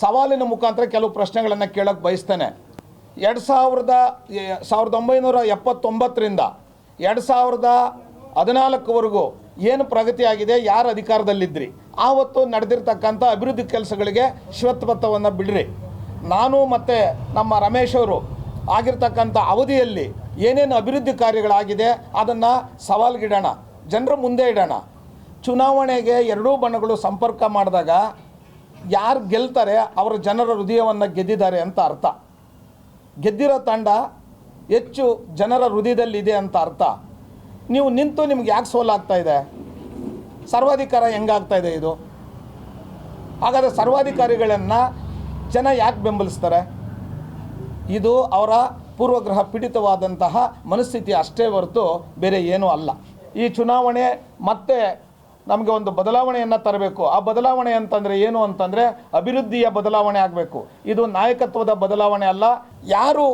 ಸವಾಲಿನ ಮುಖಾಂತರ ಕೆಲವು ಪ್ರಶ್ನೆಗಳನ್ನು ಕೇಳಕ್ಕೆ ಬಯಸ್ತೇನೆ. ಎರಡು ಸಾವಿರದ ಸಾವಿರದ ಒಂಬೈನೂರ ಎಪ್ಪತ್ತೊಂಬತ್ತರಿಂದ ಎರಡು ಸಾವಿರದ ಹದಿನಾಲ್ಕವರೆಗೂ ಏನು ಪ್ರಗತಿಯಾಗಿದೆ ಯಾರು ಅಧಿಕಾರದಲ್ಲಿದ್ದಿರಿ ಆವತ್ತು ನಡೆದಿರ್ತಕ್ಕಂಥ ಅಭಿವೃದ್ಧಿ ಕೆಲಸಗಳಿಗೆ ಶ್ವೇತಪತ್ರವನ್ನು ಬಿಡ್ರಿ. ನಾನು ಮತ್ತು ನಮ್ಮ ರಮೇಶ್ ಅವರು ಆಗಿರ್ತಕ್ಕಂಥ ಅವಧಿಯಲ್ಲಿ ಏನೇನು ಅಭಿವೃದ್ಧಿ ಕಾರ್ಯಗಳಾಗಿದೆ, ಅದನ್ನು ಸವಾಲ್ಗಿಡೋಣ, ಜನರ ಮುಂದೆ ಇಡೋಣ. ಚುನಾವಣೆಗೆ ಎರಡೂ ಬಣಗಳು ಸಂಪರ್ಕ ಮಾಡಿದಾಗ ಯಾರು ಗೆಲ್ತಾರೆ ಅವರ ಜನರ ಹೃದಯವನ್ನು ಗೆದ್ದಿದ್ದಾರೆ ಅಂತ ಅರ್ಥ. ಗೆದ್ದಿರೋ ತಂಡ ಹೆಚ್ಚು ಜನರ ಹೃದಯದಲ್ಲಿದೆ ಅಂತ ಅರ್ಥ. ನೀವು ನಿಂತು ನಿಮ್ಗೆ ಯಾಕೆ ಸೋಲಾಗ್ತಾ ಇದೆ? ಸರ್ವಾಧಿಕಾರ ಹೆಂಗಾಗ್ತಾ ಇದೆ ಇದು? ಹಾಗಾದರೆ ಸರ್ವಾಧಿಕಾರಿಗಳನ್ನು ಜನ ಯಾಕೆ ಬೆಂಬಲಿಸ್ತಾರೆ? ಇದು ಅವರ ಪೂರ್ವಗ್ರಹ ಪೀಡಿತವಾದಂತಹ ಮನಸ್ಥಿತಿ ಅಷ್ಟೇ ಹೊರತು ಬೇರೆ ಏನೂ ಅಲ್ಲ. ಈ ಚುನಾವಣೆ ಮತ್ತೆ ನಮಗೆ ಒಂದು ಬದಲಾವಣೆಯನ್ನು ತರಬೇಕು. ಆ ಬದಲಾವಣೆ ಅಂತಂದರೆ ಏನು ಅಂತಂದರೆ ಅಭಿವೃದ್ಧಿಯ ಬದಲಾವಣೆ ಆಗಬೇಕು. ಇದು ನಾಯಕತ್ವದ ಬದಲಾವಣೆ ಅಲ್ಲ. ಯಾರು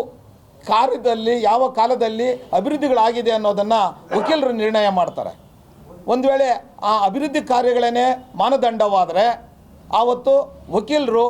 ಕಾರ್ಯದಲ್ಲಿ, ಯಾವ ಕಾಲದಲ್ಲಿ ಅಭಿವೃದ್ಧಿಗಳಾಗಿದೆ ಅನ್ನೋದನ್ನು ವಕೀಲರು ನಿರ್ಣಯ ಮಾಡ್ತಾರೆ. ಒಂದು ವೇಳೆ ಆ ಅಭಿವೃದ್ಧಿ ಕಾರ್ಯಗಳೇ ಮಾನದಂಡವಾದರೆ ಆವತ್ತು ವಕೀಲರು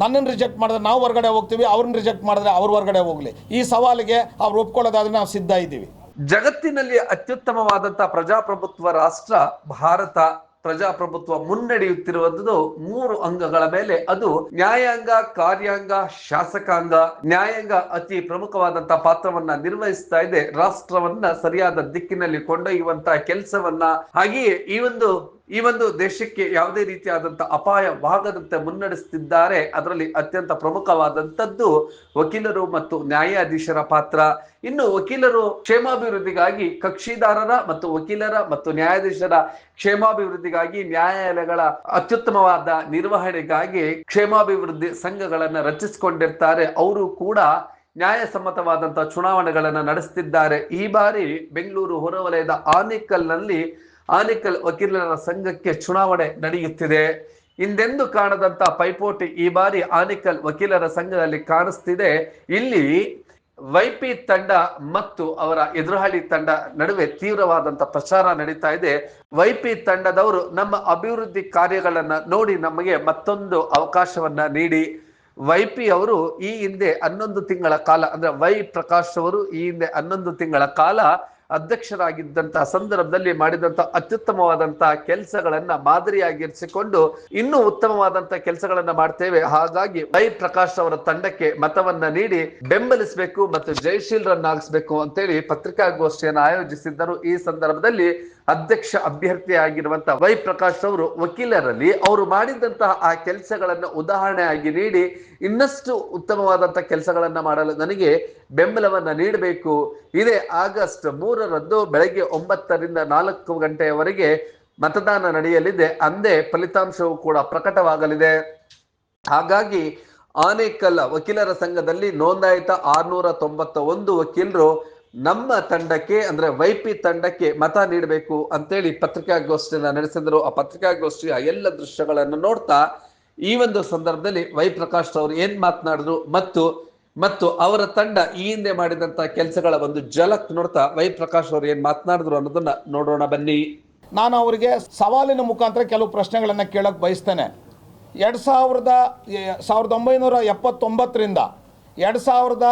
ನನ್ನನ್ನು ರಿಜೆಕ್ಟ್ ಮಾಡಿದ್ರೆ ನಾವು ಹೊರಗಡೆ ಹೋಗ್ತೀವಿ, ಅವ್ರನ್ನ ರಿಜೆಕ್ಟ್ ಮಾಡಿದ್ರೆ ಅವ್ರ ಹೊರಗಡೆ ಹೋಗಲಿ. ಈ ಸವಾಲಿಗೆ ಅವ್ರು ಒಪ್ಕೊಳ್ಳೋದಾದ್ರೆ ನಾವು ಸಿದ್ಧ ಇದ್ದೀವಿ. ಜಗತ್ತಿನಲ್ಲಿ ಅತ್ಯುತ್ತಮವಾದಂತಹ ಪ್ರಜಾಪ್ರಭುತ್ವ ರಾಷ್ಟ್ರ, ಭಾರತ ಪ್ರಜಾಪ್ರಭುತ್ವ ಮುನ್ನಡೆಯುತ್ತಿರುವುದು ಮೂರು ಅಂಗಗಳ ಮೇಲೆ. ಅದು ನ್ಯಾಯಾಂಗ, ಕಾರ್ಯಾಂಗ, ಶಾಸಕಾಂಗ. ನ್ಯಾಯಾಂಗ ಅತಿ ಪ್ರಮುಖವಾದಂತಹ ಪಾತ್ರವನ್ನ ನಿರ್ವಹಿಸ್ತಾ ಇದೆ. ರಾಷ್ಟ್ರವನ್ನ ಸರಿಯಾದ ದಿಕ್ಕಿನಲ್ಲಿ ಕೊಂಡೊಯ್ಯುವಂತಹ ಕೆಲಸವನ್ನ ಹಾಗೆಯೇ ಈ ಒಂದು ಈ ಒಂದು ದೇಶಕ್ಕೆ ಯಾವುದೇ ರೀತಿಯಾದಂಥ ಅಪಾಯವಾಗದಂತೆ ಮುನ್ನಡೆಸುತ್ತಿದ್ದಾರೆ ಅದರಲ್ಲಿ ಅತ್ಯಂತ ಪ್ರಮುಖವಾದಂಥದ್ದು ವಕೀಲರು ಮತ್ತು ನ್ಯಾಯಾಧೀಶರ ಪಾತ್ರ. ಇನ್ನು ವಕೀಲರು ಕ್ಷೇಮಾಭಿವೃದ್ಧಿಗಾಗಿ ಕಕ್ಷಿದಾರರ ಮತ್ತು ವಕೀಲರ ಮತ್ತು ನ್ಯಾಯಾಧೀಶರ ಕ್ಷೇಮಾಭಿವೃದ್ಧಿಗಾಗಿ ನ್ಯಾಯಾಲಯಗಳ ಅತ್ಯುತ್ತಮವಾದ ನಿರ್ವಹಣೆಗಾಗಿ ಕ್ಷೇಮಾಭಿವೃದ್ಧಿ ಸಂಘಗಳನ್ನ ರಚಿಸಿಕೊಂಡಿರ್ತಾರೆ. ಅವರು ಕೂಡ ನ್ಯಾಯಸಮ್ಮತವಾದಂತಹ ಚುನಾವಣೆಗಳನ್ನ ನಡೆಸುತ್ತಿದ್ದಾರೆ ಈ ಬಾರಿ ಬೆಂಗಳೂರು ಹೊರವಲಯದ ಆನೇಕಲ್ನಲ್ಲಿ ಆನೇಕಲ್ ವಕೀಲರ ಸಂಘಕ್ಕೆ ಚುನಾವಣೆ ನಡೆಯುತ್ತಿದೆ. ಹಿಂದೆಂದು ಕಾಣದಂತ ಪೈಪೋಟಿ ಈ ಬಾರಿ ಆನಿಕಲ್ ವಕೀಲರ ಸಂಘದಲ್ಲಿ ಕಾಣಿಸ್ತಿದೆ. ಇಲ್ಲಿ ವೈಪಿ ತಂಡ ಮತ್ತು ಅವರ ಎದುರಾಳಿ ತಂಡ ನಡುವೆ ತೀವ್ರವಾದಂತ ಪ್ರಚಾರ ನಡೀತಾ ಇದೆ. ವೈಪಿ ತಂಡದವರು ನಮ್ಮ ಅಭಿವೃದ್ಧಿ ಕಾರ್ಯಗಳನ್ನ ನೋಡಿ ನಮಗೆ ಮತ್ತೊಂದು ಅವಕಾಶವನ್ನ ನೀಡಿ. ವೈಪಿ ಅವರು ಈ ಹಿಂದೆ ಹನ್ನೊಂದು ತಿಂಗಳ ಕಾಲ, ಅಂದ್ರೆ ವೈ ಪ್ರಕಾಶ್ ಅವರು ಈ ಹಿಂದೆ ಹನ್ನೊಂದು ತಿಂಗಳ ಕಾಲ ಅಧ್ಯಕ್ಷರಾಗಿದ್ದಂತಹ ಸಂದರ್ಭದಲ್ಲಿ ಮಾಡಿದಂತ ಅತ್ಯುತ್ತಮವಾದಂತಹ ಕೆಲಸಗಳನ್ನ ಮಾದರಿಯಾಗಿರಿಸಿಕೊಂಡು ಇನ್ನೂ ಉತ್ತಮವಾದಂತಹ ಕೆಲಸಗಳನ್ನ ಮಾಡ್ತೇವೆ. ಹಾಗಾಗಿ ವೈ ಪ್ರಕಾಶ್ ಅವರ ತಂಡಕ್ಕೆ ಮತವನ್ನ ನೀಡಿ ಬೆಂಬಲಿಸಬೇಕು ಮತ್ತು ಜಯಶೀಲರನ್ನಾಗಿಸ್ಬೇಕು ಅಂತೇಳಿ ಪತ್ರಿಕಾಗೋಷ್ಠಿಯನ್ನು ಆಯೋಜಿಸಿದ್ದರು. ಈ ಸಂದರ್ಭದಲ್ಲಿ ಅಧ್ಯಕ್ಷ ಅಭ್ಯರ್ಥಿಯಾಗಿರುವಂತ ವೈ ಪ್ರಕಾಶ್ ಅವರು ವಕೀಲರಲ್ಲಿ ಅವರು ಮಾಡಿದಂತಹ ಆ ಕೆಲಸಗಳನ್ನ ಉದಾಹರಣೆಯಾಗಿ ನೀಡಿ ಇನ್ನಷ್ಟು ಉತ್ತಮವಾದಂತಹ ಕೆಲಸಗಳನ್ನ ಮಾಡಲು ನನಗೆ ಬೆಂಬಲವನ್ನ ನೀಡಬೇಕು. ಇದೇ ಆಗಸ್ಟ್ ಮೂರರಂದು ಬೆಳಗ್ಗೆ ಒಂಬತ್ತರಿಂದ ನಾಲ್ಕು ಗಂಟೆಯವರೆಗೆ ಮತದಾನ ನಡೆಯಲಿದೆ. ಅಂದೇ ಫಲಿತಾಂಶವು ಕೂಡ ಪ್ರಕಟವಾಗಲಿದೆ. ಹಾಗಾಗಿ ಆನೇಕಲ್ ವಕೀಲರ ಸಂಘದಲ್ಲಿ ನೋಂದಾಯಿತ ಆರ್ನೂರ ತೊಂಬತ್ತ ಒಂದು ವಕೀಲರು ನಮ್ಮ ತಂಡಕ್ಕೆ, ಅಂದ್ರೆ ವೈಪಿ ತಂಡಕ್ಕೆ ಮತ ನೀಡಬೇಕು ಅಂತೇಳಿ ಪತ್ರಿಕಾಗೋಷ್ಠಿಯನ್ನ ನಡೆಸಿದ್ರು. ಆ ಪತ್ರಿಕಾಗೋಷ್ಠಿಯ ಎಲ್ಲ ದೃಶ್ಯಗಳನ್ನು ನೋಡ್ತಾ, ಈ ಒಂದು ಸಂದರ್ಭದಲ್ಲಿ ವೈ ಪ್ರಕಾಶ್ ಅವರು ಏನ್ ಮಾತನಾಡಿದ್ರು ಮತ್ತು ಮತ್ತು ಅವರ ತಂಡ ಈ ಹಿಂದೆ ಮಾಡಿದಂತ ಕೆಲಸಗಳ ಒಂದು ಜಲಕ್ ನೋಡ್ತಾ ವೈ ಪ್ರಕಾಶ್ ಅವರು ಏನ್ ಮಾತನಾಡಿದ್ರು ಅನ್ನೋದನ್ನ ನೋಡೋಣ ಬನ್ನಿ. ನಾನು ಅವರಿಗೆ ಸವಾಲಿನ ಮುಖಾಂತರ ಕೆಲವು ಪ್ರಶ್ನೆಗಳನ್ನು ಕೇಳಕ್ಕೆ ಬಯಸ್ತೇನೆ. ಎರಡು ಸಾವಿರದ ಸಾವಿರದ ಒಂಬೈನೂರ ಎಪ್ಪತ್ತೊಂಬತ್ತರಿಂದ ಎರಡು ಸಾವಿರದ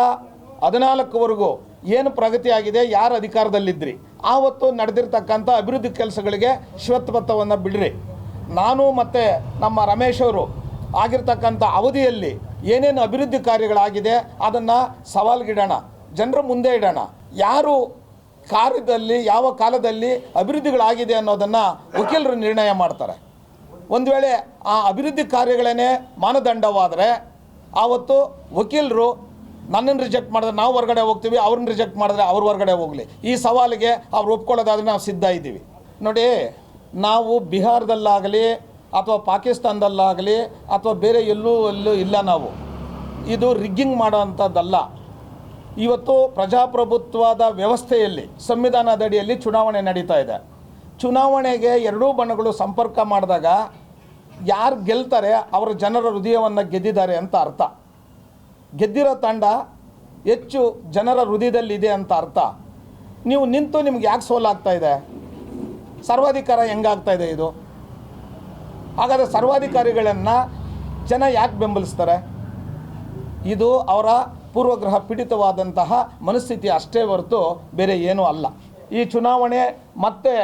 ಹದಿನಾಲ್ಕವರೆಗೂ ಏನು ಪ್ರಗತಿಯಾಗಿದೆ ಯಾರು ಅಧಿಕಾರದಲ್ಲಿದ್ದಿರಿ ಆವತ್ತು ನಡೆದಿರ್ತಕ್ಕಂಥ ಅಭಿವೃದ್ಧಿ ಕೆಲಸಗಳಿಗೆ ಶ್ವೇತಪತ್ರವನ್ನು ಬಿಡ್ರಿ. ನಾನು ಮತ್ತು ನಮ್ಮ ರಮೇಶ್ ಅವರು ಆಗಿರ್ತಕ್ಕಂಥ ಅವಧಿಯಲ್ಲಿ ಏನೇನು ಅಭಿವೃದ್ಧಿ ಕಾರ್ಯಗಳಾಗಿದೆ, ಅದನ್ನು ಸವಾಲ್ಗಿಡೋಣ, ಜನರ ಮುಂದೆ ಇಡೋಣ. ಯಾರು ಕಾರ್ಯದಲ್ಲಿ, ಯಾವ ಕಾಲದಲ್ಲಿ ಅಭಿವೃದ್ಧಿಗಳಾಗಿದೆ ಅನ್ನೋದನ್ನು ವಕೀಲರು ನಿರ್ಣಯ ಮಾಡ್ತಾರೆ. ಒಂದು ವೇಳೆ ಆ ಅಭಿವೃದ್ಧಿ ಕಾರ್ಯಗಳೇ ಮಾನದಂಡವಾದರೆ, ಆವತ್ತು ವಕೀಲರು ನನ್ನನ್ನು ರಿಜೆಕ್ಟ್ ಮಾಡಿದ್ರೆ ನಾವು ಹೊರಗಡೆ ಹೋಗ್ತೀವಿ, ಅವ್ರನ್ನ ರಿಜೆಕ್ಟ್ ಮಾಡಿದ್ರೆ ಅವ್ರ ಹೊರಗಡೆ ಹೋಗಲಿ. ಈ ಸವಾಲಿಗೆ ಅವ್ರು ಒಪ್ಕೊಳ್ಳೋದಾದ್ರೆ ನಾವು ಸಿದ್ಧ ಇದ್ದೀವಿ. ನೋಡಿ, ನಾವು ಬಿಹಾರದಲ್ಲಾಗಲಿ ಅಥವಾ ಪಾಕಿಸ್ತಾನದಲ್ಲಾಗಲಿ ಅಥವಾ ಬೇರೆ ಎಲ್ಲೂ ಎಲ್ಲೂ ಇಲ್ಲ ನಾವು. ಇದು ರಿಗ್ಗಿಂಗ್ ಮಾಡೋವಂಥದ್ದಲ್ಲ. ಇವತ್ತು ಪ್ರಜಾಪ್ರಭುತ್ವದ ವ್ಯವಸ್ಥೆಯಲ್ಲಿ ಸಂವಿಧಾನದ ಅಡಿಯಲ್ಲಿ ಚುನಾವಣೆ ನಡೀತಾ ಇದೆ. ಚುನಾವಣೆಗೆ ಎರಡೂ ಬಣಗಳು ಸಂಪರ್ಕ ಮಾಡಿದಾಗ ಯಾರು ಗೆಲ್ತಾರೆ, ಅವರ ಜನರ ಹೃದಯವನ್ನು ಗೆದ್ದಿದ್ದಾರೆ ಅಂತ ಅರ್ಥ. ಗೆದ್ದಿರೋ ತಂಡ ಹೆಚ್ಚು ಜನರ ಹೃದಯದಲ್ಲಿದೆ ಅಂತ ಅರ್ಥ. ನೀವು ನಿಂತು ನಿಮ್ಗೆ ಯಾಕೆ ಸೋಲಾಗ್ತಾ ಇದೆ? ಸರ್ವಾಧಿಕಾರ ಹೆಂಗಾಗ್ತಾ ಇದೆ ಇದು? ಹಾಗಾದರೆ ಸರ್ವಾಧಿಕಾರಿಗಳನ್ನು ಜನ ಯಾಕೆ ಬೆಂಬಲಿಸ್ತಾರೆ? ಇದು ಅವರ ಪೂರ್ವಗ್ರಹ ಪೀಡಿತವಾದಂತಹ ಮನಸ್ಥಿತಿ ಅಷ್ಟೇ ಹೊರತು ಬೇರೆ ಏನೂ ಅಲ್ಲ. ಈ ಚುನಾವಣೆ ಮತ್ತೆ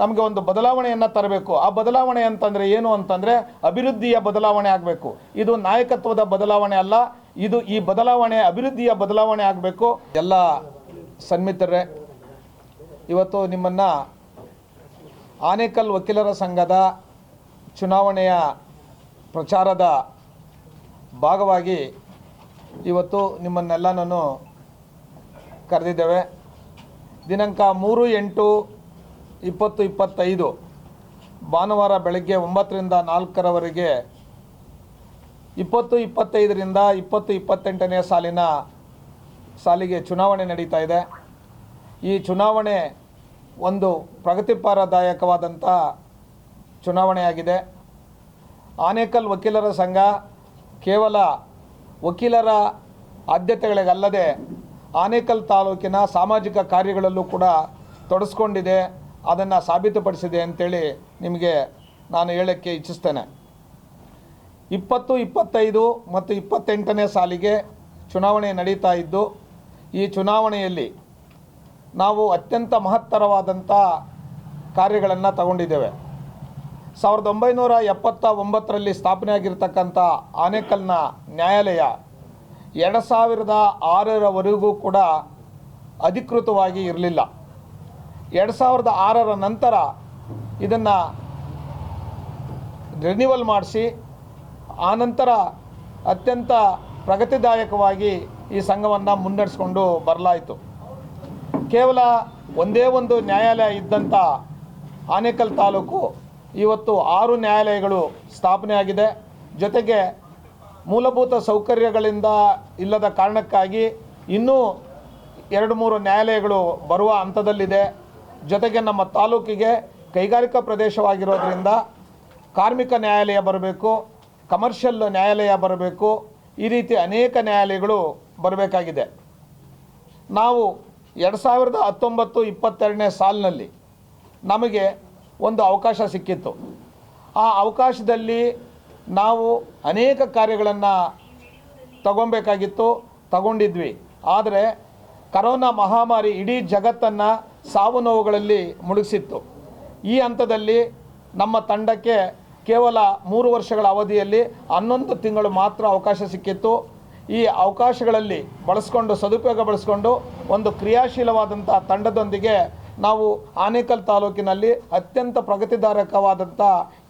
ನಮಗೆ ಒಂದು ಬದಲಾವಣೆಯನ್ನು ತರಬೇಕು. ಆ ಬದಲಾವಣೆ ಅಂತಂದರೆ ಏನು ಅಂತಂದರೆ ಅಭಿವೃದ್ಧಿಯ ಬದಲಾವಣೆ ಆಗಬೇಕು. ಇದು ನಾಯಕತ್ವದ ಬದಲಾವಣೆ ಅಲ್ಲ, ಇದು ಈ ಬದಲಾವಣೆ, ಅಭಿವೃದ್ಧಿಯ ಬದಲಾವಣೆ ಆಗಬೇಕು. ಎಲ್ಲ ಸನ್ಮಿತರೇ ಇವತ್ತು ನಿಮ್ಮನ್ನು ಆನೇಕಲ್ ವಕೀಲರ ಸಂಘದ ಚುನಾವಣೆಯ ಪ್ರಚಾರದ ಭಾಗವಾಗಿ ಇವತ್ತು ನಿಮ್ಮನ್ನೆಲ್ಲ ನಾನು ಕರೆದಿದ್ದೇವೆ. ದಿನಾಂಕ ಮೂರು ಎಂಟು ಇಪ್ಪತ್ತು, ಇಪ್ಪತ್ತೈದು. ಭಾನುವಾರ ಬೆಳಗ್ಗೆ ಒಂಬತ್ತರಿಂದ ನಾಲ್ಕರವರೆಗೆ ಇಪ್ಪತ್ತು, ಇಪ್ಪತ್ತೈದರಿಂದ ಇಪ್ಪತ್ತು, ಇಪ್ಪತ್ತೆಂಟನೇ ಸಾಲಿನ ಸಾಲಿಗೆ ಚುನಾವಣೆ ನಡೀತಾ ಇದೆ. ಈ ಚುನಾವಣೆ ಒಂದು ಪ್ರಗತಿಪರದಾಯಕವಾದಂಥ ಚುನಾವಣೆಯಾಗಿದೆ. ಆನೇಕಲ್ ವಕೀಲರ ಸಂಘ ಕೇವಲ ವಕೀಲರ ಆದ್ಯತೆಗಳಿಗಲ್ಲದೆ ಆನೇಕಲ್ ತಾಲೂಕಿನ ಸಾಮಾಜಿಕ ಕಾರ್ಯಗಳಲ್ಲೂ ಕೂಡ ತೊಡಸ್ಕೊಂಡಿದೆ. ಅದನ್ನು ಸಾಬೀತುಪಡಿಸಿದೆ ಅಂತೇಳಿ ನಿಮಗೆ ನಾನು ಹೇಳೋಕ್ಕೆ ಇಚ್ಛಿಸ್ತೇನೆ. ಇಪ್ಪತ್ತು, ಇಪ್ಪತ್ತೈದು ಮತ್ತು ಇಪ್ಪತ್ತೆಂಟನೇ ಸಾಲಿಗೆ ಚುನಾವಣೆ ನಡೀತಾ ಇದ್ದು, ಈ ಚುನಾವಣೆಯಲ್ಲಿ ನಾವು ಅತ್ಯಂತ ಮಹತ್ತರವಾದಂಥ ಕಾರ್ಯಗಳನ್ನು ತಗೊಂಡಿದ್ದೇವೆ. ಸಾವಿರದ ಒಂಬೈನೂರ ಎಪ್ಪತ್ತ ಒಂಬತ್ತರಲ್ಲಿ ಸ್ಥಾಪನೆಯಾಗಿರ್ತಕ್ಕಂಥ ಆನೇಕಲ್ನ ನ್ಯಾಯಾಲಯ ಎರಡು ಸಾವಿರದ ಆರರವರೆಗೂ ಕೂಡ ಅಧಿಕೃತವಾಗಿ ಇರಲಿಲ್ಲ. ಎರಡು ಸಾವಿರದ ಆರರ ನಂತರ ಇದನ್ನು ರಿನ್ಯೂವಲ್ ಮಾಡಿಸಿ ಆನಂತರ ಅತ್ಯಂತ ಪ್ರಗತಿದಾಯಕವಾಗಿ ಈ ಸಂಘವನ್ನು ಮುನ್ನಡೆಸ್ಕೊಂಡು ಬರಲಾಯಿತು. ಕೇವಲ ಒಂದೇ ಒಂದು ನ್ಯಾಯಾಲಯ ಇದ್ದಂಥ ಆನೇಕಲ್ ತಾಲೂಕು ಇವತ್ತು ಆರು ನ್ಯಾಯಾಲಯಗಳು ಸ್ಥಾಪನೆಯಾಗಿದೆ ಜೊತೆಗೆ ಮೂಲಭೂತ ಸೌಕರ್ಯಗಳಿಂದ ಇಲ್ಲದ ಕಾರಣಕ್ಕಾಗಿ ಇನ್ನೂ ಎರಡು ಮೂರು ನ್ಯಾಯಾಲಯಗಳು ಬರುವ ಹಂತದಲ್ಲಿದೆ. ಜೊತೆಗೆ ನಮ್ಮ ತಾಲೂಕಿಗೆ ಕೈಗಾರಿಕಾ ಪ್ರದೇಶವಾಗಿರೋದ್ರಿಂದ ಕಾರ್ಮಿಕ ನ್ಯಾಯಾಲಯ ಬರಬೇಕು ಕಮರ್ಷಿಯಲ್ ನ್ಯಾಯಾಲಯ ಬರಬೇಕು, ಈ ರೀತಿ ಅನೇಕ ನ್ಯಾಯಾಲಯಗಳು ಬರಬೇಕಾಗಿದೆ. ನಾವು ಎರಡು ಸಾವಿರದ ಹತ್ತೊಂಬತ್ತು ಇಪ್ಪತ್ತೆರಡನೇ ಸಾಲಿನಲ್ಲಿ ನಮಗೆ ಒಂದು ಅವಕಾಶ ಸಿಕ್ಕಿತ್ತು. ಆ ಅವಕಾಶದಲ್ಲಿ ನಾವು ಅನೇಕ ಕಾರ್ಯಗಳನ್ನು ತಗೊಬೇಕಾಗಿತ್ತು, ತಗೊಂಡಿದ್ವಿ. ಆದರೆ ಕರೋನಾ ಮಹಾಮಾರಿ ಇಡೀ ಜಗತ್ತನ್ನು ಸಾವು ನೋವುಗಳಲ್ಲಿ ಮುಳುಗಿಸಿತ್ತು. ಈ ಹಂತದಲ್ಲಿ ನಮ್ಮ ತಂಡಕ್ಕೆ ಕೇವಲ ಮೂರು ವರ್ಷಗಳ ಅವಧಿಯಲ್ಲಿ ಹನ್ನೊಂದು ತಿಂಗಳು ಮಾತ್ರ ಅವಕಾಶ ಸಿಕ್ಕಿತ್ತು. ಈ ಅವಕಾಶಗಳಲ್ಲಿ ಬಳಸ್ಕೊಂಡು, ಸದುಪಯೋಗ ಬಳಸ್ಕೊಂಡು ಒಂದು ಕ್ರಿಯಾಶೀಲವಾದಂಥ ತಂಡದೊಂದಿಗೆ ನಾವು ಆನೇಕಲ್ ತಾಲೂಕಿನಲ್ಲಿ ಅತ್ಯಂತ ಪ್ರಗತಿದಾರಕವಾದಂಥ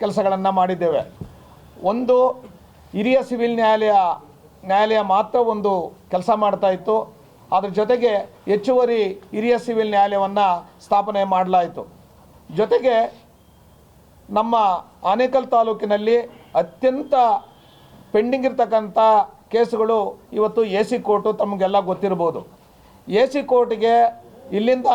ಕೆಲಸಗಳನ್ನು ಮಾಡಿದ್ದೇವೆ. ಒಂದು ಹಿರಿಯ ಸಿವಿಲ್ ನ್ಯಾಯಾಲಯ ನ್ಯಾಯಾಲಯ ಮಾತ್ರ ಒಂದು ಕೆಲಸ ಮಾಡ್ತಾ ಇತ್ತು. ಅದ್ರ ಜೊತೆಗೆ ಹೆಚ್ಚುವರಿ ಹಿರಿಯ ಸಿವಿಲ್ ನ್ಯಾಯಾಲಯವನ್ನು ಸ್ಥಾಪನೆ ಮಾಡಲಾಯಿತು. ಜೊತೆಗೆ ನಮ್ಮ ಆನೇಕಲ್ ತಾಲೂಕಿನಲ್ಲಿ ಅತ್ಯಂತ ಪೆಂಡಿಂಗ್ ಇರ್ತಕ್ಕಂಥ ಕೇಸುಗಳು ಇವತ್ತು ಎ ಸಿ ಕೋರ್ಟು ತಮಗೆಲ್ಲ ಗೊತ್ತಿರ್ಬೋದು. ಎ ಸಿ ಕೋರ್ಟ್ಗೆ ಇಲ್ಲಿಂದ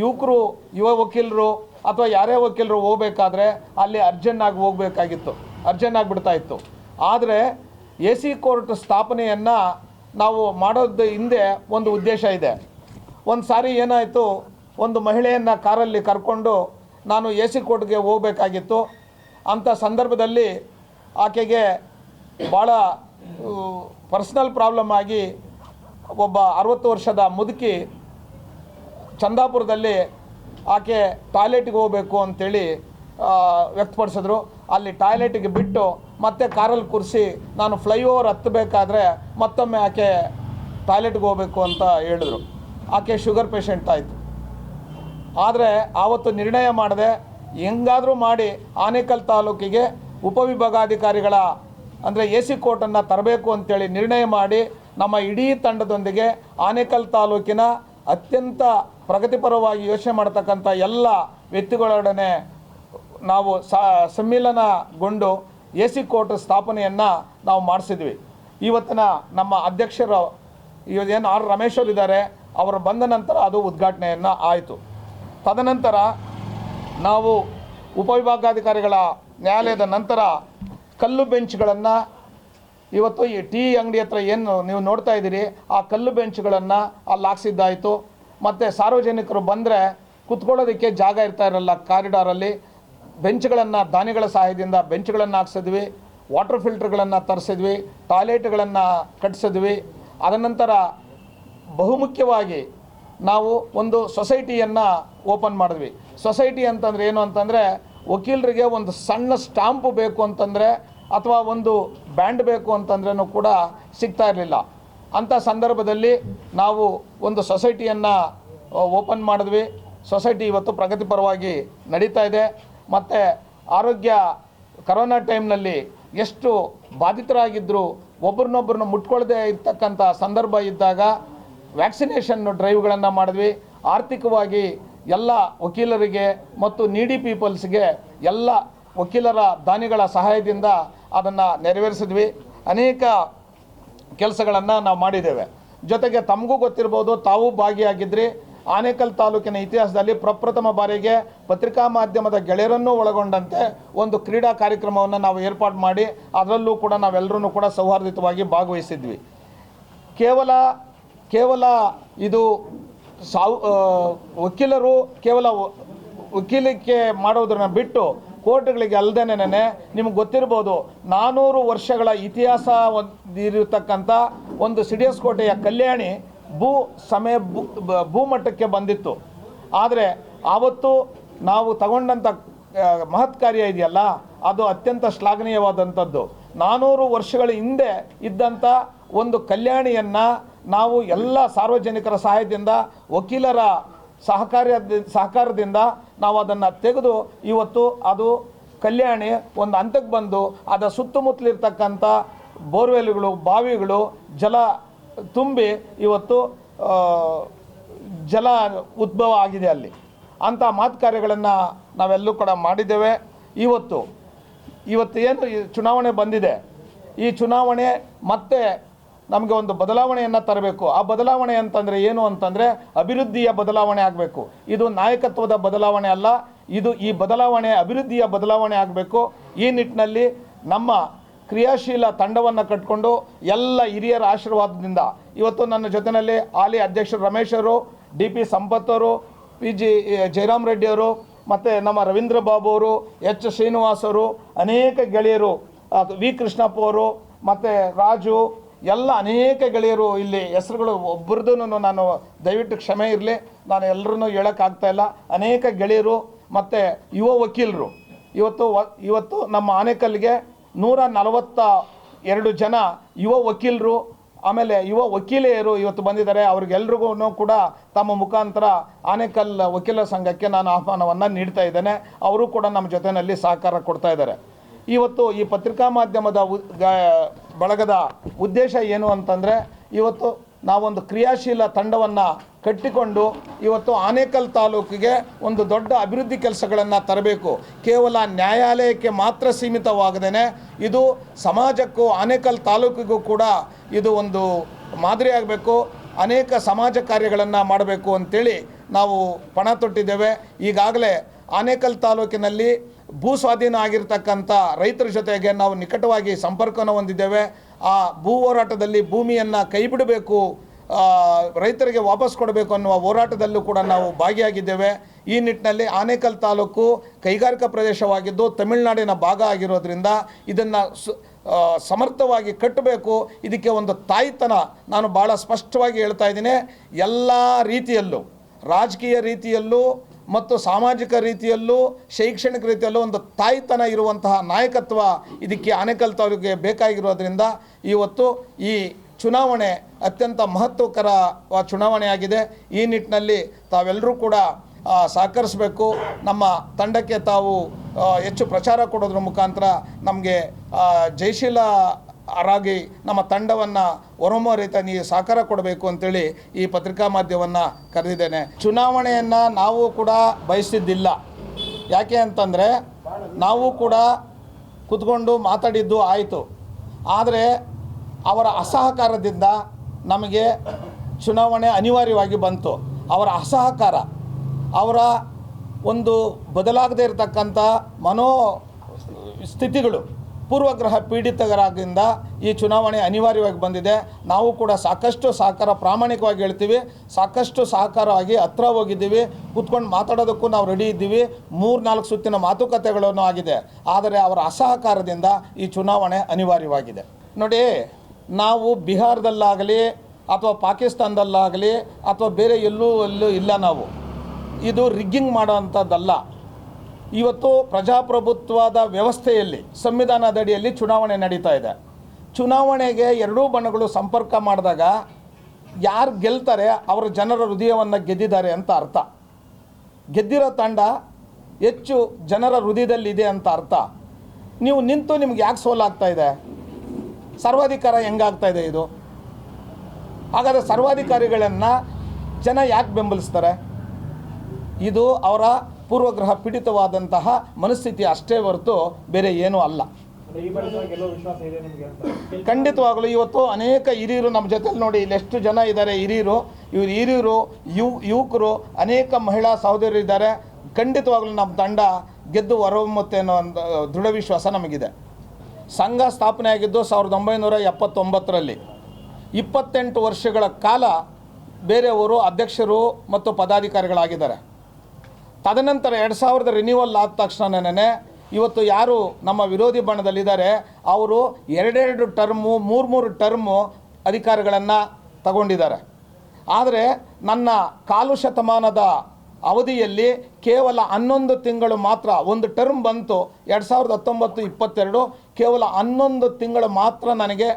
ಯುವಕರು, ಯುವ ವಕೀಲರು ಅಥವಾ ಯಾರೇ ವಕೀಲರು ಹೋಗಬೇಕಾದ್ರೆ ಅಲ್ಲಿ ಅರ್ಜೆಂಟಾಗಿ ಹೋಗಬೇಕಾಗಿತ್ತು. ಅರ್ಜೆಂಟಾಗಿ ಬಿಡ್ತಾ ಇತ್ತು. ಆದರೆ ಎ ಸಿ ಕೋರ್ಟ್ ಸ್ಥಾಪನೆಯನ್ನು ನಾವು ಮಾಡೋದು ಹಿಂದೆ ಒಂದು ಉದ್ದೇಶ ಇದೆ. ಒಂದು ಸಾರಿ ಏನಾಯಿತು ಒಂದು ಮಹಿಳೆಯನ್ನು ಕಾರಲ್ಲಿ ಕರ್ಕೊಂಡು ನಾನು ಎ ಸಿ ಕೋರ್ಟ್ಗೆ ಹೋಗಬೇಕಾಗಿತ್ತು. ಅಂಥ ಸಂದರ್ಭದಲ್ಲಿ ಆಕೆಗೆ ಭಾಳ ಪರ್ಸ್ನಲ್ ಪ್ರಾಬ್ಲಮ್ ಆಗಿ ಒಬ್ಬ ಅರವತ್ತು ವರ್ಷದ ಮುದುಕಿ ಚಂದಾಪುರದಲ್ಲಿ ಆಕೆ ಟಾಯ್ಲೆಟ್ಗೆ ಹೋಗಬೇಕು ಅಂತೇಳಿ ಆ, ವ್ಯಕ್ತಪಡಿಸಿದ್ರು. ಅಲ್ಲಿ ಟಾಯ್ಲೆಟಿಗೆ ಬಿಟ್ಟು ಮತ್ತೆ ಕಾರಲ್ಲಿ ಕೂರಿಸಿ ನಾನು ಫ್ಲೈಓವರ್ ಹತ್ತಬೇಕಾದ್ರೆ ಮತ್ತೊಮ್ಮೆ ಆಕೆ ಟಾಯ್ಲೆಟ್ಗೆ ಹೋಗಬೇಕು ಅಂತ ಹೇಳಿದ್ರು. ಆಕೆ ಶುಗರ್ ಪೇಷಂಟ್ ಆಯಿತು. ಆದರೆ ಆವತ್ತು ನಿರ್ಣಯ ಮಾಡಿದೆ ಹೆಂಗಾದರೂ ಮಾಡಿ ಆನೇಕಲ್ ತಾಲೂಕಿಗೆ ಉಪವಿಭಾಗಾಧಿಕಾರಿಗಳ ಅಂದರೆ ಎ ಸಿ ಕೋರ್ಟನ್ನು ತರಬೇಕು ಅಂತೇಳಿ ನಿರ್ಣಯ ಮಾಡಿ ನಮ್ಮ ಇಡೀ ತಂಡದೊಂದಿಗೆ ಆನೇಕಲ್ ತಾಲೂಕಿನ ಅತ್ಯಂತ ಪ್ರಗತಿಪರವಾಗಿ ಯೋಚನೆ ಮಾಡ್ತಕ್ಕಂಥ ಎಲ್ಲ ವ್ಯಕ್ತಿಗಳೊಡನೆ ನಾವು ಸಮ್ಮಿಲನಗೊಂಡು ಎ ಸಿ ಕೋರ್ಟ್ ಸ್ಥಾಪನೆಯನ್ನು ನಾವು ಮಾಡಿಸಿದ್ವಿ. ಇವತ್ತಿನ ನಮ್ಮ ಅಧ್ಯಕ್ಷರು ಏನು ಆರ್ ರಮೇಶ್ ಅವರು ಇದ್ದಾರೆ, ಅವರು ಬಂದ ನಂತರ ಅದು ಉದ್ಘಾಟನೆಯನ್ನು ಆಯಿತು. ತದನಂತರ ನಾವು ಉಪವಿಭಾಗಾಧಿಕಾರಿಗಳ ನ್ಯಾಯಾಲಯದ ನಂತರ ಕಲ್ಲು ಬೆಂಚ್ಗಳನ್ನು ಇವತ್ತು ಈ ಟೀ ಅಂಗಡಿ ಹತ್ರ ಏನು ನೀವು ನೋಡ್ತಾ ಇದ್ದೀರಿ, ಆ ಕಲ್ಲು ಬೆಂಚ್ಗಳನ್ನು ಅಲ್ಲಿ ಹಾಕ್ಸಿದ್ದಾಯಿತು. ಮತ್ತು ಸಾರ್ವಜನಿಕರು ಬಂದರೆ ಕುತ್ಕೊಳ್ಳೋದಕ್ಕೆ ಜಾಗ ಇರ್ತಾ ಇರಲ್ಲ ಕಾರಿಡಾರಲ್ಲಿ ಬೆಂಚ್ಗಳನ್ನು, ದಾನಿಗಳ ಸಹಾಯದಿಂದ ಬೆಂಚ್ಗಳನ್ನು ಹಾಕ್ಸಿದ್ವಿ ವಾಟರ್ ಫಿಲ್ಟರ್ಗಳನ್ನು ತರಿಸಿದ್ವಿ ಟಾಯ್ಲೆಟ್ಗಳನ್ನು ಕಟ್ಟಿಸಿದ್ವಿ ಅದನಂತರ ಬಹುಮುಖ್ಯವಾಗಿ ನಾವು ಒಂದು ಸೊಸೈಟಿಯನ್ನು ಓಪನ್ ಮಾಡಿದ್ವಿ. ಸೊಸೈಟಿ ಅಂತಂದರೆ ಏನು ಅಂತಂದರೆ ವಕೀಲರಿಗೆ ಒಂದು ಸಣ್ಣ ಸ್ಟಾಂಪು ಬೇಕು ಅಂತಂದರೆ ಅಥವಾ ಒಂದು ಬ್ಯಾಂಡ್ ಬೇಕು ಅಂತಂದ್ರೂ ಕೂಡ ಸಿಗ್ತಾ ಇರಲಿಲ್ಲ. ಅಂಥ ಸಂದರ್ಭದಲ್ಲಿ ನಾವು ಒಂದು ಸೊಸೈಟಿಯನ್ನು ಓಪನ್ ಮಾಡಿದ್ವಿ. ಸೊಸೈಟಿ ಇವತ್ತು ಪ್ರಗತಿಪರವಾಗಿ ನಡೀತಾ ಇದೆ. ಮತ್ತು ಆರೋಗ್ಯ ಕರೋನಾ ಟೈಮ್ನಲ್ಲಿ ಎಷ್ಟು ಬಾಧಿತರಾಗಿದ್ದರು ಒಬ್ರನ್ನೊಬ್ರನ್ನ ಮುಟ್ಕೊಳ್ಳದೆ ಇರ್ತಕ್ಕಂಥ ಸಂದರ್ಭ ಇದ್ದಾಗ ವ್ಯಾಕ್ಸಿನೇಷನ್ ಡ್ರೈವ್ಗಳನ್ನು ಮಾಡಿದ್ವಿ. ಆರ್ಥಿಕವಾಗಿ ಎಲ್ಲ ವಕೀಲರಿಗೆ ಮತ್ತು ನೀಡಿ ಪೀಪಲ್ಸ್ಗೆ ಎಲ್ಲ ವಕೀಲರ ದಾನಿಗಳ ಸಹಾಯದಿಂದ ಅದನ್ನು ನೆರವೇರಿಸಿದ್ವಿ. ಅನೇಕ ಕೆಲಸಗಳನ್ನು ನಾವು ಮಾಡಿದ್ದೇವೆ. ಜೊತೆಗೆ ತಮಗೂ ಗೊತ್ತಿರ್ಬೋದು, ತಾವು ಭಾಗಿಯಾಗಿದ್ರಿ. ಆನೇಕಲ್ ತಾಲೂಕಿನ ಇತಿಹಾಸದಲ್ಲಿ ಪ್ರಪ್ರಥಮ ಬಾರಿಗೆ ಪತ್ರಿಕಾ ಮಾಧ್ಯಮದ ಗೆಳೆಯರನ್ನು ಒಳಗೊಂಡಂತೆ ಒಂದು ಕ್ರೀಡಾ ಕಾರ್ಯಕ್ರಮವನ್ನು ನಾವು ಏರ್ಪಾಡು ಮಾಡಿ ಅದರಲ್ಲೂ ಕೂಡ ನಾವೆಲ್ಲರೂ ಕೂಡ ಸೌಹಾರ್ದಿತವಾಗಿ ಭಾಗವಹಿಸಿದ್ವಿ. ಕೇವಲ ಕೇವಲ ಇದು ಸಾವು ವಕೀಲರು ಕೇವಲ ವಕೀಲಿಕೆ ಮಾಡೋದನ್ನು ಬಿಟ್ಟು ಕೋರ್ಟ್ಗಳಿಗೆ ಅಲ್ಲದೇನೆ ನಿಮ್ಗೆ ಗೊತ್ತಿರ್ಬೋದು ನಾನ್ನೂರು ವರ್ಷಗಳ ಇತಿಹಾಸ ಹೊಂದಿರತಕ್ಕಂಥ ಒಂದು ಸಿಡಿಯಸ್ ಕೋಟೆಯ ಕಲ್ಯಾಣಿ ಭೂ ಸಮಯ ಭೂಮಟ್ಟಕ್ಕೆ ಬಂದಿತ್ತು. ಆದರೆ ಆವತ್ತು ನಾವು ತಗೊಂಡಂಥ ಮಹತ್ ಕಾರ್ಯ ಇದೆಯಲ್ಲ, ಅದು ಅತ್ಯಂತ ಶ್ಲಾಘನೀಯವಾದಂಥದ್ದು. ನಾನೂರು ವರ್ಷಗಳ ಹಿಂದೆ ಇದ್ದಂಥ ಒಂದು ಕಲ್ಯಾಣಿಯನ್ನು ನಾವು ಎಲ್ಲ ಸಾರ್ವಜನಿಕರ ಸಹಾಯದಿಂದ, ವಕೀಲರ ಸಹಕಾರ್ಯ ಸಹಕಾರದಿಂದ ನಾವು ಅದನ್ನು ತೆಗೆದು ಇವತ್ತು ಅದು ಕಲ್ಯಾಣಿ ಒಂದು ಹಂತಕ್ಕೆ ಬಂದು ಅದರ ಸುತ್ತಮುತ್ತಲಿರ್ತಕ್ಕಂಥ ಬೋರ್ವೆಲ್ಗಳು, ಬಾವಿಗಳು, ಜಲ ತುಂಬಿ ಇವತ್ತು ಜಲ ಉದ್ಭವ ಆಗಿದೆ ಅಲ್ಲಿ. ಅಂಥ ಮಾತು ಕಾರ್ಯಗಳನ್ನು ನಾವೆಲ್ಲೂ ಕೂಡ ಮಾಡಿದ್ದೇವೆ. ಇವತ್ತು ಇವತ್ತು ಏನು ಚುನಾವಣೆ ಬಂದಿದೆ, ಈ ಚುನಾವಣೆ ಮತ್ತೆ ನಮಗೆ ಒಂದು ಬದಲಾವಣೆಯನ್ನು ತರಬೇಕು. ಆ ಬದಲಾವಣೆ ಅಂತಂದರೆ ಏನು ಅಂತಂದರೆ ಅಭಿವೃದ್ಧಿಯ ಬದಲಾವಣೆ ಆಗಬೇಕು. ಇದು ನಾಯಕತ್ವದ ಬದಲಾವಣೆ ಅಲ್ಲ, ಇದು ಈ ಬದಲಾವಣೆ ಅಭಿವೃದ್ಧಿಯ ಬದಲಾವಣೆ ಆಗಬೇಕು. ಈ ನಿಟ್ಟಿನಲ್ಲಿ ನಮ್ಮ ಕ್ರಿಯಾಶೀಲ ತಂಡವನ್ನು ಕಟ್ಕೊಂಡು ಎಲ್ಲ ಹಿರಿಯರ ಆಶೀರ್ವಾದದಿಂದ ಇವತ್ತು ನನ್ನ ಜೊತೆಯಲ್ಲಿ ಹಾಲಿ ಅಧ್ಯಕ್ಷರು ರಮೇಶ್ ಅವರು ಡಿ ಪಿ ಸಂಪತ್ ಅವರು ಪಿ ಜಿ ಜಯರಾಮ್ ರೆಡ್ಡಿಯವರು ಮತ್ತು ನಮ್ಮ ರವೀಂದ್ರ ಬಾಬು ಅವರು, ಎಚ್. ಶ್ರೀನಿವಾಸ್ ಅವರು, ಅನೇಕ ಗೆಳೆಯರು ವಿ. ಕೃಷ್ಣಪ್ಪ ಅವರು, ಮತ್ತು ರಾಜು, ಎಲ್ಲ ಅನೇಕ ಗೆಳೆಯರು ಇಲ್ಲಿ ಹೆಸರುಗಳು ಒಬ್ಬರದೂ ನಾನು ದಯವಿಟ್ಟು ಕ್ಷಮೆ ಇರಲಿ. ನಾನು ಎಲ್ಲರನ್ನೂ ಹೇಳೋಕ್ಕಾಗ್ತಾ ಇಲ್ಲ. ಅನೇಕ ಗೆಳೆಯರು, ಮತ್ತು ಯುವ ವಕೀಲರು. ಇವತ್ತು ಇವತ್ತು ನಮ್ಮ ಆನೇಕಲ್ಗೆ ನೂರ ನಲವತ್ತ ಎರಡು ಜನ ಯುವ ವಕೀಲರು, ಆಮೇಲೆ ಯುವ ವಕೀಲೆಯರು ಇವತ್ತು ಬಂದಿದ್ದಾರೆ. ಅವ್ರಿಗೆಲ್ರಿಗೂ ಕೂಡ ತಮ್ಮ ಮುಖಾಂತರ ಆನೇಕಲ್ ವಕೀಲರ ಸಂಘಕ್ಕೆ ನಾನು ಆಹ್ವಾನವನ್ನು ನೀಡ್ತಾ ಇದ್ದೇನೆ. ಅವರು ಕೂಡ ನಮ್ಮ ಜೊತೆಯಲ್ಲಿ ಸಹಕಾರ ಕೊಡ್ತಾ ಇದ್ದಾರೆ. ಇವತ್ತು ಈ ಪತ್ರಿಕಾ ಮಾಧ್ಯಮದ ಬಳಗದ ಉದ್ದೇಶ ಏನು ಅಂತಂದರೆ, ಇವತ್ತು ನಾವೊಂದು ಕ್ರಿಯಾಶೀಲ ತಂಡವನ್ನು ಕಟ್ಟಿಕೊಂಡು ಇವತ್ತು ಆನೇಕಲ್ ತಾಲೂಕಿಗೆ ಒಂದು ದೊಡ್ಡ ಅಭಿವೃದ್ಧಿ ಕೆಲಸಗಳನ್ನು ತರಬೇಕು. ಕೇವಲ ನ್ಯಾಯಾಲಯಕ್ಕೆ ಮಾತ್ರ ಸೀಮಿತವಾಗದೇ ಇದು ಸಮಾಜಕ್ಕೂ, ಆನೇಕಲ್ ತಾಲೂಕಿಗೂ ಕೂಡ ಇದು ಒಂದು ಮಾದರಿಯಾಗಬೇಕು ಅನೇಕ ಸಮಾಜ ಕಾರ್ಯಗಳನ್ನು ಮಾಡಬೇಕು ಅಂತೇಳಿ ನಾವು ಪಣ ತೊಟ್ಟಿದ್ದೇವೆ. ಈಗಾಗಲೇ ಆನೇಕಲ್ ತಾಲೂಕಿನಲ್ಲಿ ಭೂ ಸ್ವಾಧೀನ ಆಗಿರ್ತಕ್ಕಂಥ ರೈತರ ಜೊತೆಗೆ ನಾವು ನಿಕಟವಾಗಿ ಸಂಪರ್ಕವನ್ನು ಹೊಂದಿದ್ದೇವೆ. ಆ ಭೂ ಹೋರಾಟದಲ್ಲಿ ಭೂಮಿಯನ್ನು ಕೈಬಿಡಬೇಕು ರೈತರಿಗೆ ವಾಪಸ್ ಕೊಡಬೇಕು ಅನ್ನುವ ಹೋರಾಟದಲ್ಲೂ ಕೂಡ ನಾವು ಭಾಗಿಯಾಗಿದ್ದೇವೆ. ಈ ನಿಟ್ಟಿನಲ್ಲಿ ಆನೇಕಲ್ ತಾಲೂಕು ಕೈಗಾರಿಕಾ ಪ್ರದೇಶವಾಗಿದ್ದು ತಮಿಳುನಾಡಿನ ಭಾಗ ಆಗಿರೋದ್ರಿಂದ ಇದನ್ನು ಸಮರ್ಥವಾಗಿ ಕಟ್ಟಬೇಕು. ಇದಕ್ಕೆ ಒಂದು ತಾಯ್ತನ ನಾನು ಭಾಳ ಸ್ಪಷ್ಟವಾಗಿ ಹೇಳ್ತಾ ಇದ್ದೀನಿ. ಎಲ್ಲ ರೀತಿಯಲ್ಲೂ, ರಾಜಕೀಯ ರೀತಿಯಲ್ಲೂ ಮತ್ತು ಸಾಮಾಜಿಕ ರೀತಿಯಲ್ಲೂ, ಶೈಕ್ಷಣಿಕ ರೀತಿಯಲ್ಲೂ ಒಂದು ತಾಯ್ತನ ಇರುವಂತಹ ನಾಯಕತ್ವ ಇದಕ್ಕೆ ಆನೇಕಲ್ ತಾಲೂಕಿಗೆ ಬೇಕಾಗಿರೋದ್ರಿಂದ ಇವತ್ತು ಈ ಚುನಾವಣೆ ಅತ್ಯಂತ ಮಹತ್ವಕರ ಚುನಾವಣೆಯಾಗಿದೆ ಈ ನಿಟ್ಟಿನಲ್ಲಿ ತಾವೆಲ್ಲರೂ ಕೂಡ ಸಹಕರಿಸಬೇಕು. ನಮ್ಮ ತಂಡಕ್ಕೆ ತಾವು ಹೆಚ್ಚು ಪ್ರಚಾರ ಕೊಡೋದ್ರ ಮುಖಾಂತರ ನಮಗೆ ಜಯಶೀಲ ಆರಾಗಿ ನಮ್ಮ ತಂಡವನ್ನು ಹೊರಮೊರೆತ ನೀವು ಸಹಕಾರ ಕೊಡಬೇಕು ಅಂತೇಳಿ ಈ ಪತ್ರಿಕಾ ಮಾಧ್ಯಮವನ್ನು ಕರೆದಿದ್ದೇನೆ. ಚುನಾವಣೆಯನ್ನು ನಾವು ಕೂಡ ಬಯಸಿದ್ದಿಲ್ಲ. ಯಾಕೆ ಅಂತಂದರೆ ನಾವು ಕೂಡ ಕುತ್ಕೊಂಡು ಮಾತಾಡಿದ್ದು ಆಯಿತು. ಆದರೆ ಅವರ ಅಸಹಕಾರದಿಂದ ನಮಗೆ ಚುನಾವಣೆ ಅನಿವಾರ್ಯವಾಗಿ ಬಂತು. ಅವರ ಅಸಹಕಾರ, ಅವರ ಒಂದು ಬದಲಾಗದೇ ಇರತಕ್ಕಂಥ ಮನೋ ಸ್ಥಿತಿಗಳು ಪೂರ್ವಗ್ರಹ ಪೀಡಿತರಾಗಿಂದ ಈ ಚುನಾವಣೆ ಅನಿವಾರ್ಯವಾಗಿ ಬಂದಿದೆ. ನಾವು ಕೂಡ ಸಾಕಷ್ಟು ಸಹಕಾರ ಪ್ರಾಮಾಣಿಕವಾಗಿ ಹೇಳ್ತೀವಿ. ಸಾಕಷ್ಟು ಸಹಕಾರವಾಗಿ ಹತ್ರ ಹೋಗಿದ್ದೀವಿ. ಕೂತ್ಕೊಂಡು ಮಾತಾಡೋದಕ್ಕೂ ನಾವು ರೆಡಿ ಇದ್ದೀವಿ. ಮೂರು ನಾಲ್ಕು ಸುತ್ತಿನ ಮಾತುಕತೆಗಳನ್ನು ಆಗಿದೆ. ಆದರೆ ಅವರ ಅಸಹಕಾರದಿಂದ ಈ ಚುನಾವಣೆ ಅನಿವಾರ್ಯವಾಗಿದೆ. ನೋಡಿ, ನಾವು ಬಿಹಾರದಲ್ಲಾಗಲಿ ಅಥವಾ ಪಾಕಿಸ್ತಾನದಲ್ಲಾಗಲಿ ಅಥವಾ ಬೇರೆ ಎಲ್ಲೂ ಎಲ್ಲೂ ಇಲ್ಲ ನಾವು. ಇದು ರಿಗ್ಗಿಂಗ್ ಮಾಡೋ ಅಂಥದ್ದಲ್ಲ ಇವತ್ತು ಪ್ರಜಾಪ್ರಭುತ್ವದ ವ್ಯವಸ್ಥೆಯಲ್ಲಿ ಸಂವಿಧಾನದ ಅಡಿಯಲ್ಲಿ ಚುನಾವಣೆ ನಡೀತಾ ಇದೆ. ಚುನಾವಣೆಗೆ ಎರಡೂ ಬಣಗಳು ಸಂಪರ್ಕ ಮಾಡಿದಾಗ ಯಾರು ಗೆಲ್ತಾರೆ, ಅವರ ಜನರ ಹೃದಯವನ್ನು ಗೆದ್ದಿದ್ದಾರೆ ಅಂತ ಅರ್ಥ. ಗೆದ್ದಿರೋ ತಂಡ ಹೆಚ್ಚು ಜನರ ಹೃದಯದಲ್ಲಿದೆ ಅಂತ ಅರ್ಥ. ನೀವು ನಿಂತು ನಿಮ್ಗೆ ಯಾಕೆ ಸೋಲಾಗ್ತಾ ಇದೆ? ಸರ್ವಾಧಿಕಾರ ಹೆಂಗಾಗ್ತಾ ಇದೆ ಇದು? ಹಾಗಾದರೆ ಸರ್ವಾಧಿಕಾರಿಗಳನ್ನು ಜನ ಯಾಕೆ ಬೆಂಬಲಿಸ್ತಾರೆ? ಇದು ಅವರ ಪೂರ್ವಗ್ರಹ ಪೀಡಿತವಾದಂತಹ ಮನಸ್ಥಿತಿ ಅಷ್ಟೇ ಹೊರತು ಬೇರೆ ಏನೂ ಅಲ್ಲ. ಖಂಡಿತವಾಗಲೂ ಇವತ್ತು ಅನೇಕ ಹಿರಿಯರು ನಮ್ಮ ಜೊತೆಲಿ ನೋಡಿ ಇಲ್ಲಿ ಎಷ್ಟು ಜನ ಇದ್ದಾರೆ ಹಿರಿಯರು. ಇವ್ರು ಹಿರಿಯರು ಯು ಯುವಕರು ಅನೇಕ ಮಹಿಳಾ ಸಹೋದರರು ಇದ್ದಾರೆ. ಖಂಡಿತವಾಗಲೂ ನಮ್ಮ ತಂಡ ಗೆದ್ದು ಹೊರಹೊಮ್ಮುತ್ತೆ ಅನ್ನೋ ಒಂದು ದೃಢ ವಿಶ್ವಾಸ ನಮಗಿದೆ. ಸಂಘ ಸ್ಥಾಪನೆ ಆಗಿದ್ದು ಸಾವಿರದ ಒಂಬೈನೂರ ಎಪ್ಪತ್ತೊಂಬತ್ತರಲ್ಲಿ. ಇಪ್ಪತ್ತೆಂಟು ವರ್ಷಗಳ ಕಾಲ ಬೇರೆಯವರು ಅಧ್ಯಕ್ಷರು ಮತ್ತು ಪದಾಧಿಕಾರಿಗಳಾಗಿದ್ದಾರೆ. ತದನಂತರ ಎರಡು ಸಾವಿರದ ರಿನ್ಯೂವಲ್ ಆದ ತಕ್ಷಣನೇ ಇವತ್ತು ಯಾರು ನಮ್ಮ ವಿರೋಧಿ ಬಣದಲ್ಲಿದ್ದಾರೆ, ಅವರು ಎರಡೆರಡು ಟರ್ಮು ಮೂರು ಮೂರು ಟರ್ಮು ಅಧಿಕಾರಿಗಳನ್ನು ತಗೊಂಡಿದ್ದಾರೆ. ಆದರೆ ನನ್ನ ಕಾಲು ಶತಮಾನದ ಅವಧಿಯಲ್ಲಿ ಕೇವಲ ಹನ್ನೊಂದು ತಿಂಗಳು ಮಾತ್ರ, ಒಂದು ಟರ್ಮ್ ಬಂತು ಎರಡು ಸಾವಿರದ ಹತ್ತೊಂಬತ್ತು, ಇಪ್ಪತ್ತೆರಡು, ಕೇವಲ ಹನ್ನೊಂದು ತಿಂಗಳು ಮಾತ್ರ ನನಗೆ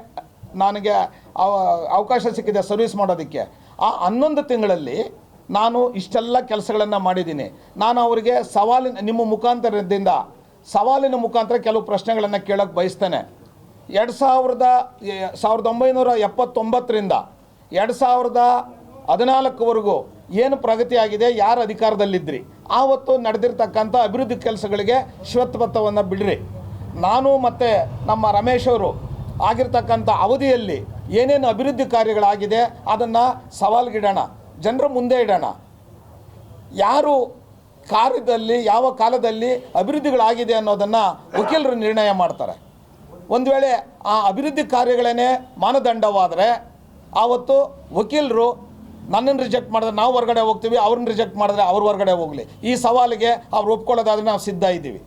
ನನಗೆ ಅವಕಾಶ ಸಿಕ್ಕಿದೆ ಸರ್ವಿಸ್ ಮಾಡೋದಕ್ಕೆ. ಆ ಹನ್ನೊಂದು ತಿಂಗಳಲ್ಲಿ ನಾನು ಇಷ್ಟೆಲ್ಲ ಕೆಲಸಗಳನ್ನು ಮಾಡಿದ್ದೀನಿ. ನಾನು ಅವರಿಗೆ ಸವಾಲಿನ, ನಿಮ್ಮ ಮುಖಾಂತರದಿಂದ ಸವಾಲಿನ ಮುಖಾಂತರ ಕೆಲವು ಪ್ರಶ್ನೆಗಳನ್ನು ಕೇಳೋಕ್ಕೆ ಬಯಸ್ತೇನೆ. ಎರಡು ಸಾವಿರದ ಸಾವಿರದ ಒಂಬೈನೂರ ಎಪ್ಪತ್ತೊಂಬತ್ತರಿಂದ ಎರಡು ಸಾವಿರದ ಹದಿನಾಲ್ಕವರೆಗೂ ಏನು ಪ್ರಗತಿಯಾಗಿದೆ ಯಾರು ಅಧಿಕಾರದಲ್ಲಿದ್ದಿರಿ ಆವತ್ತು ನಡೆದಿರ್ತಕ್ಕಂಥ ಅಭಿವೃದ್ಧಿ ಕೆಲಸಗಳಿಗೆ ಶ್ವೇತಪತ್ರವನ್ನು ಬಿಡ್ರಿ. ನಾನು ಮತ್ತು ನಮ್ಮ ರಮೇಶ್ ಅವರು ಆಗಿರ್ತಕ್ಕಂಥ ಅವಧಿಯಲ್ಲಿ ಏನೇನು ಅಭಿವೃದ್ಧಿ ಕಾರ್ಯಗಳಾಗಿದೆ, ಅದನ್ನು ಸವಾಲ್ಗಿಡೋಣ. ಜನರ ಮುಂದೆ ಇಡೋಣ. ಯಾರು ಕಾರ್ಯದಲ್ಲಿ, ಯಾವ ಕಾಲದಲ್ಲಿ ಅಭಿವೃದ್ಧಿಗಳಾಗಿದೆ ಅನ್ನೋದನ್ನು ವಕೀಲರು ನಿರ್ಣಯ ಮಾಡ್ತಾರೆ. ಒಂದು ವೇಳೆ ಆ ಅಭಿವೃದ್ಧಿ ಕಾರ್ಯಗಳೇ ಮಾನದಂಡವಾದರೆ, ಆವತ್ತು ವಕೀಲರು ನನ್ನನ್ನು ರಿಜೆಕ್ಟ್ ಮಾಡಿದ್ರೆ ನಾವು ಹೊರಗಡೆ ಹೋಗ್ತೀವಿ, ಅವ್ರನ್ನ ರಿಜೆಕ್ಟ್ ಮಾಡಿದ್ರೆ ಅವ್ರ ಹೊರಗಡೆ ಹೋಗಲಿ. ಈ ಸವಾಲಿಗೆ ಅವ್ರು ಒಪ್ಕೊಳ್ಳೋದಾದ್ರೆ ನಾವು ಸಿದ್ಧ ಇದ್ದೀವಿ.